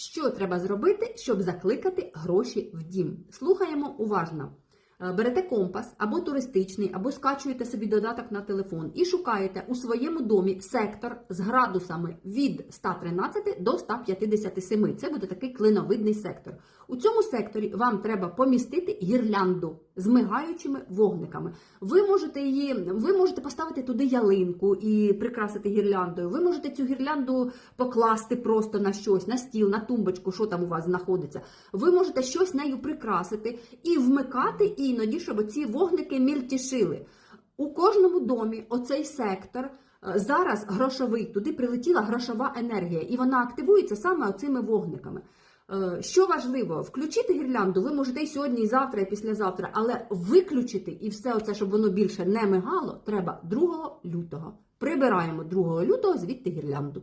Що треба зробити, щоб закликати гроші в дім? Слухаємо уважно. Е, Берете компас або туристичний, або скачуєте собі додаток на телефон і шукаєте у своєму домі сектор з градусами від 113 до 157. Це буде такий клиновидний сектор. У цьому секторі вам треба помістити гірлянду з мигаючими вогниками. Ви можете її, ви можете поставити туди ялинку і прикрасити гірляндою. Ви можете цю гірлянду покласти просто на щось, на стіл, на тумбочку, що там у вас знаходиться. Ви можете щось нею прикрасити і вмикати іноді, щоб ці вогники мільтішили. У кожному домі оцей сектор е, зараз грошовий, туди прилетіла грошова енергія, і вона активується саме оцими вогниками. Е, Що важливо, включити гірлянду ви можете і сьогодні, і завтра, і післязавтра, але виключити і все оце, щоб воно більше не мигало, треба 2 лютого. Прибираємо 2 лютого звідти гірлянду.